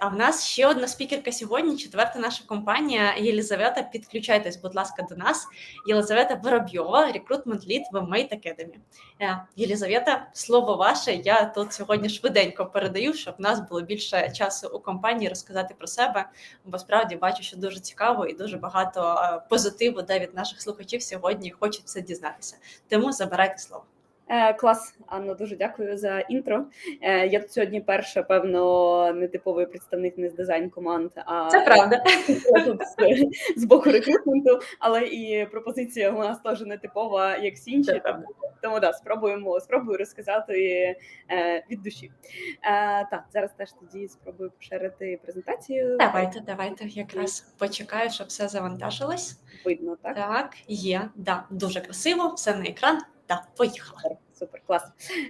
А в нас ще одна спікерка сьогодні, четверта наша компанія Єлізавета. Підключайтесь, будь ласка, до нас. Єлизавета Воробйова, рекрутмент лід в Mate Academy. Е, Єлізавета, слово ваше. Я тут сьогодні швиденько передаю, щоб в нас було більше часу у компанії розказати про себе. Бо справді бачу, що дуже цікаво і дуже багато е, позитиву де від наших слухачів сьогодні хочуть дізнатися. Тому забирайте слово. Е, Клас, Анно, дуже дякую за інтро. Е, Я тут сьогодні перша, певно, нетиповий представник не з дизайн команд, а Це правда. тут з, з боку рекрутменту, але і пропозиція у нас теж не типова, як всі інші. Тому да, спробуємо спробую розказати е, від душі. Е, так, зараз теж тоді спробую поширити презентацію. Давайте, давайте якраз почекаю, щоб все завантажилось. Видно, так? Так, є, да, дуже красиво, все на екран. Так, поїхала. Супер, клас.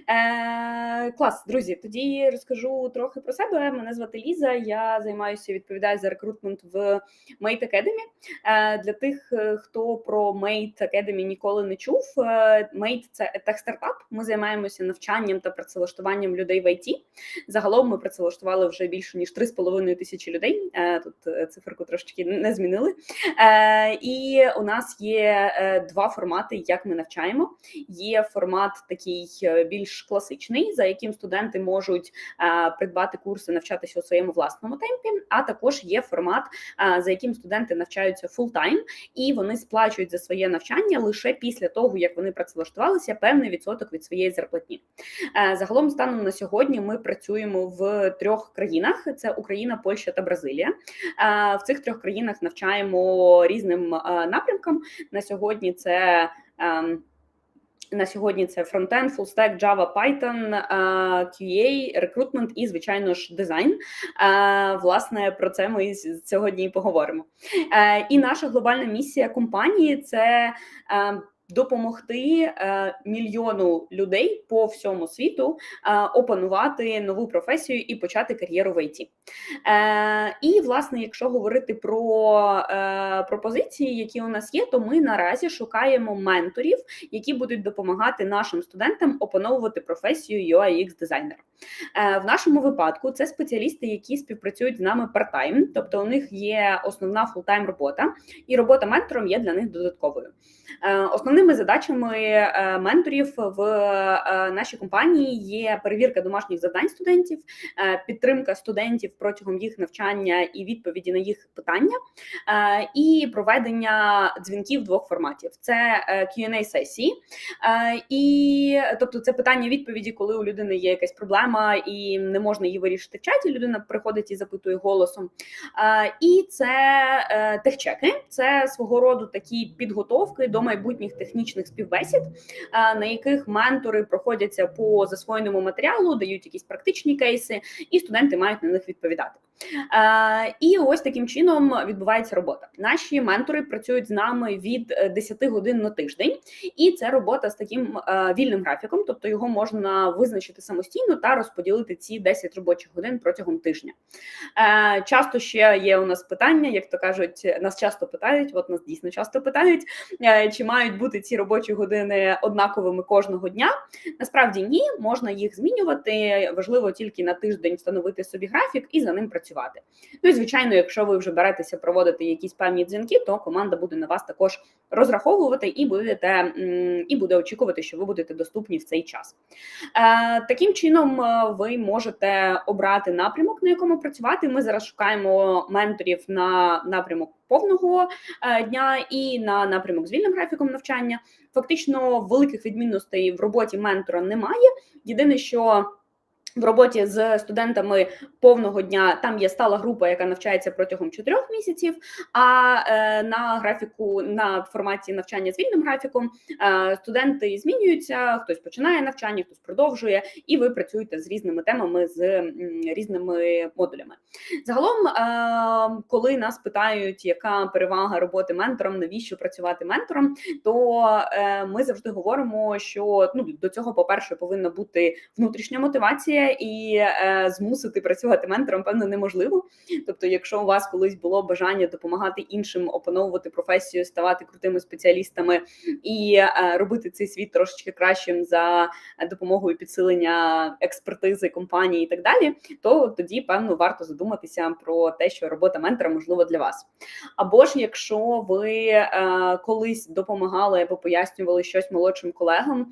Е, клас, друзі. Тоді розкажу трохи про себе. Мене звати Ліза. Я займаюся відповідаю за рекрутмент в Mate Academy. Е, для тих, е, хто про Mate Academy ніколи не чув. е, Mate – це тех стартап. Ми займаємося навчанням та працевлаштуванням людей в IT. Загалом ми працевлаштували вже більше ніж 3,5 тисячі людей. Е, тут е, циферку трошечки не змінили. Е, і у нас є два формати, як ми навчаємо. Є формат такий е, більш класичний, за яким студенти можуть е, придбати курси, навчатися у своєму власному темпі. А також є формат, е, за яким студенти навчаються фултайм, і вони сплачують за своє навчання лише після того, як вони працевлаштувалися певний відсоток від своєї зарплатні. Загалом, станом на сьогодні, ми працюємо в трьох країнах: це Україна, Польща та Бразилія. В цих трьох країнах навчаємо різним напрямкам. На сьогодні це ем, на сьогодні це фронтенд, фулстек, Java, Python, е, QA, рекрутмент і, звичайно ж, дизайн. Е, Власне, про це ми сьогодні і поговоримо. Е, І наша глобальна місія компанії це. Допомогти е, мільйону людей по всьому світу е, опанувати нову професію і почати кар'єру в ІТ. Е, і власне, якщо говорити про пропозиції, які у нас є, то ми наразі шукаємо менторів, які будуть допомагати нашим студентам опановувати професію UI UX дизайнера. В нашому випадку це спеціалісти, які співпрацюють з нами part-time, тобто у них є основна фултайм робота, і робота ментором є для них додатковою. Е, Основними задачами е, менторів в е, нашій компанії є перевірка домашніх завдань студентів, е, підтримка студентів протягом їх навчання і відповіді на їх питання, і проведення дзвінків двох форматів: це Q&A сесії, і тобто це питання відповіді, коли у людини є якась проблема і не можна її вирішити в чаті. Людина приходить і запитує голосом. І це техчеки, це свого роду такі підготовки до майбутніх технічних співбесід, е, на яких ментори проходяться по засвоєному матеріалу, дають якісь практичні кейси, і студенти мають на них відповідати. Е, І ось таким чином відбувається робота. Наші ментори працюють з нами від е, 10 годин на тиждень, і це робота з таким е, вільним графіком, тобто його можна визначити самостійно та розподілити ці 10 робочих годин протягом тижня. Е, Часто ще є у нас питання, як то кажуть, нас часто питають, от нас дійсно часто питають, е, чи мають бути ці робочі години однаковими кожного дня. Насправді ні, можна їх змінювати. Важливо тільки на тиждень встановити собі графік і за ним працювати. Ну і звичайно, якщо ви вже беретеся проводити якісь певні дзвінки, то команда буде на вас також розраховувати і будете і буде очікувати, що ви будете доступні в цей час. Е, Таким чином, е, ви можете обрати напрямок, на якому працювати. Ми зараз шукаємо менторів на напрямок повного е, дня і на напрямок з вільним графіком навчання. Фактично, великих відмінностей в роботі ментора немає. Єдине, що в роботі з студентами повного дня там є стала група, яка навчається протягом чотирьох місяців. А е, на графіку на форматі навчання з вільним графіком е, студенти змінюються, хтось починає навчання, хтось продовжує, і ви працюєте з різними темами, з різними модулями. Загалом, е, коли нас питають, яка перевага роботи ментором, навіщо працювати ментором, то ми завжди говоримо, що ну до цього, по перше, повинна бути внутрішня мотивація буде, і е, змусити працювати ментором, певно, неможливо. Тобто, якщо у вас колись було бажання допомагати іншим опановувати професію, ставати крутими спеціалістами і е, робити цей світ трошечки кращим за допомогою підсилення експертизи компанії і так далі, то тоді певно варто задуматися про те, що робота ментора можлива для вас. Або ж якщо ви е, колись допомагали або пояснювали щось молодшим колегам,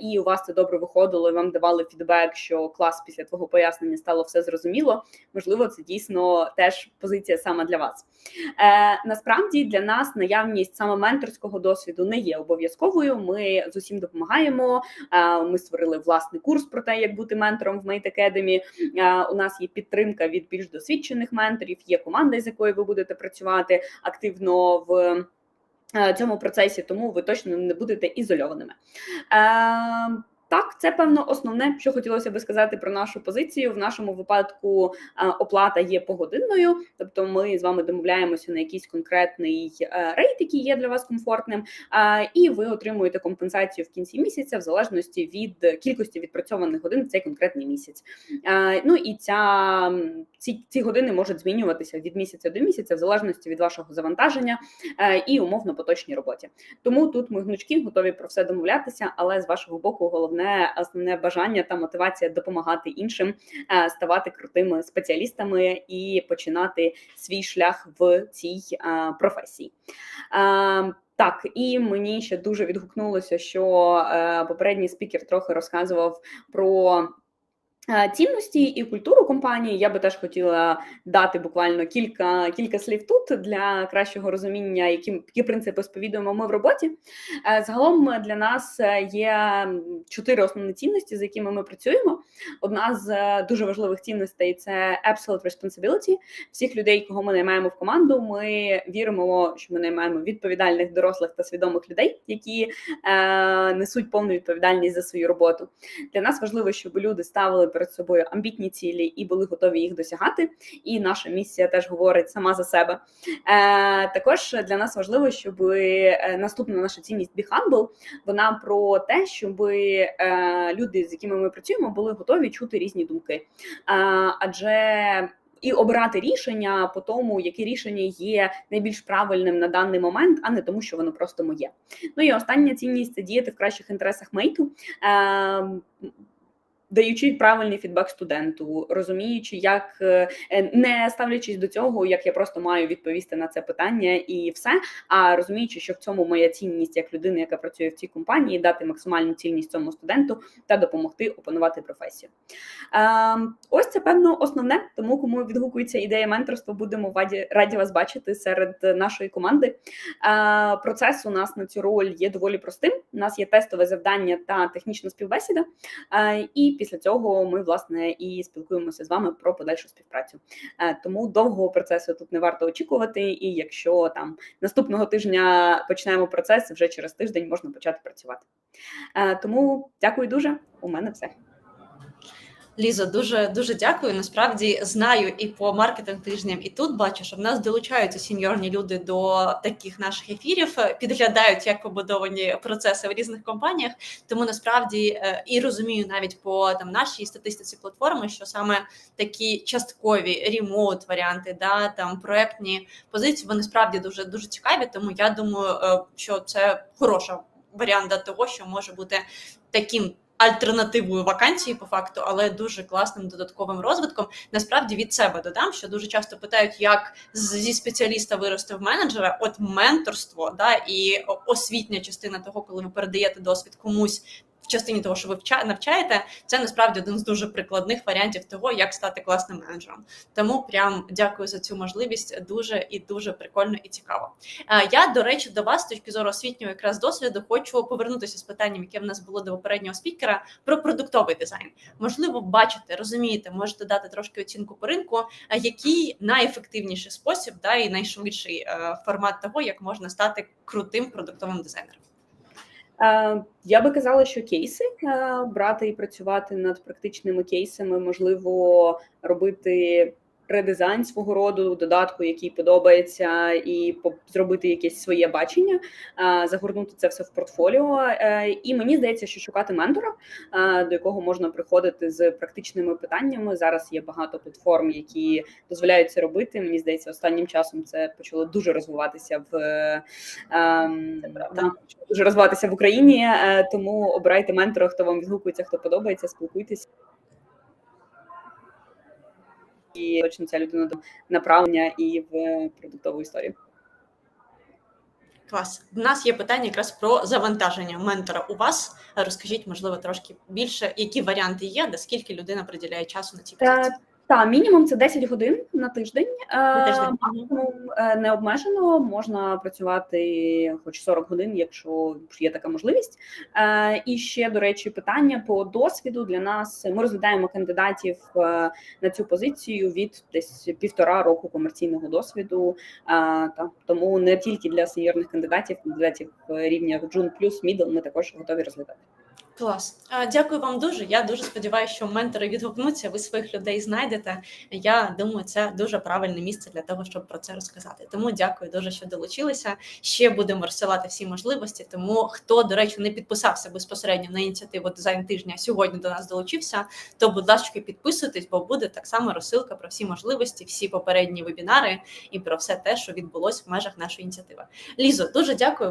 і у вас це добре виходило, і вам давали фідбек, що клас після твого пояснення стало все зрозуміло. Можливо, це дійсно теж позиція саме для вас. Е, Насправді для нас наявність саме менторського досвіду не є обов'язковою. Ми з усім допомагаємо. Е, Ми створили власний курс про те, як бути ментором в Mate Academy. Е, У нас є підтримка від більш досвідчених менторів. Є команда, з якою ви будете працювати активно в. е, Цьому процесі, тому ви точно не будете ізольованими. Е, так, це певно основне, що хотілося би сказати про нашу позицію. В нашому випадку е, оплата є погодинною, тобто ми з вами домовляємося на якийсь конкретний е, рейт, який є для вас комфортним, е, і ви отримуєте компенсацію в кінці місяця в залежності від кількості відпрацьованих годин в цей конкретний місяць. Ну і ця ці, ці години можуть змінюватися від місяця до місяця, в залежності від вашого завантаження і умовно поточній роботі. Тому тут ми гнучки готові про все домовлятися, але з вашого боку головне основне бажання та мотивація допомагати іншим е, ставати крутими спеціалістами і починати свій шлях в цій е, професії. Е, Так, і мені ще дуже відгукнулося, що попередній спікер трохи розказував про. Е, Цінності і культуру компанії я би теж хотіла дати буквально кілька кілька слів тут для кращого розуміння, які, які принципи сповідуємо ми в роботі. Е, Загалом для нас є чотири основні цінності, з якими ми працюємо. Одна з е, дуже важливих цінностей це absolute responsibility. Всіх людей, кого ми наймаємо в команду. Ми віримо, що ми наймаємо відповідальних дорослих та свідомих людей, які е, несуть повну відповідальність за свою роботу. Для нас важливо, щоб люди ставили перед собою амбітні цілі і були готові їх досягати. І наша місія теж говорить сама за себе. Е, також для нас важливо, щоб е, наступна наша цінність Be Humble, вона про те, щоб е, люди, з якими ми працюємо, були готові чути різні думки. Е, адже і обирати рішення по тому, яке рішення є найбільш правильним на даний момент, а не тому, що воно просто моє. Ну і остання цінність це діяти в кращих інтересах мейту. Е, Даючи правильний фідбек студенту, розуміючи, як е, не ставлячись до цього, як я просто маю відповісти на це питання і все. А розуміючи, що в цьому моя цінність як людини, яка працює в цій компанії, дати максимальну цінність цьому студенту та допомогти опанувати професію. Ем, Ось це певно основне. Тому кому відгукується ідея менторства, будемо раді, вас бачити серед нашої команди. Е, Процес у нас на цю роль є доволі простим. У нас є тестове завдання та технічна співбесіда. Е, І після цього ми власне і спілкуємося з вами про подальшу співпрацю. Е, Тому довгого процесу тут не варто очікувати. І якщо там наступного тижня почнемо процес, вже через тиждень можна почати працювати. Е, Тому дякую дуже. У мене все. Лізо, дуже дуже дякую. Насправді знаю і по маркетинг тижням, і тут бачу, що в нас долучаються сіньорні люди до таких наших ефірів, підглядають, як побудовані процеси в різних компаніях. Тому насправді е, і розумію навіть по там нашій статистиці платформи, що саме такі часткові ремоут варіанти, да там проектні позиції, вони справді дуже дуже цікаві. Тому я думаю, е, що це хороша варіант до того, що може бути таким альтернативою вакансії по факту, але дуже класним додатковим розвитком. Насправді від себе додам, що дуже часто питають, як зі спеціаліста вирости в менеджера. От менторство, да і освітня частина того, коли ви передаєте досвід комусь. В частині того, що ви навчаєте, це насправді один з дуже прикладних варіантів того, як стати класним менеджером. Тому прям дякую за цю можливість. Дуже і дуже прикольно і цікаво. Я до речі, до вас з точки зору освітнього якраз досвіду хочу повернутися з питанням, яке в нас було до попереднього спікера, про продуктовий дизайн. Можливо, бачите, розумієте, можете дати трошки оцінку по ринку, який найефективніший спосіб, да і найшвидший формат того, як можна стати крутим продуктовим дизайнером. Я би казала, що кейси брати і працювати над практичними кейсами, можливо, робити редизайн свого роду, додатку, який подобається, і зробити якесь своє бачення, загорнути це все в портфоліо. Е, І мені здається, що шукати ментора, до якого можна приходити з практичними питаннями. Зараз є багато платформ, які дозволяють це робити. Мені здається, останнім часом це почало дуже розвиватися в ем, да, дуже розвиватися в Україні. е, Тому обирайте ментора, хто вам відгукується, хто подобається, спілкуйтесь. І точно ця людина до направлення і в продуктову історію. Клас. У нас є питання якраз про завантаження ментора у вас. Розкажіть, можливо, трошки більше, які варіанти є, де скільки людина приділяє часу на ці позиції. Та мінімум це 10 годин на тиждень. На Е, тиждень. Максимум е, не обмежено, можна працювати хоч 40 годин, якщо є така можливість. Е, І ще, до речі, питання по досвіду для нас. Ми розглядаємо кандидатів на цю позицію від десь півтора року комерційного досвіду. Та тому не тільки для сеньорних кандидатів, кандидатів рівня Джун плюс мідл. Ми також готові розглядати. Клас. Дякую вам дуже. Я дуже сподіваюся, що ментори відгукнуться, ви своїх людей знайдете. Я думаю, це дуже правильне місце для того, щоб про це розказати. Тому дякую дуже, що долучилися. Ще будемо розсилати всі можливості. Тому хто, до речі, не підписався безпосередньо на ініціативу дизайн тижня, сьогодні до нас долучився, то, будь ласка, підписуйтесь, бо буде так само розсилка про всі можливості, всі попередні вебінари і про все те, що відбулось в межах нашої ініціативи. Лізо, дуже дякую.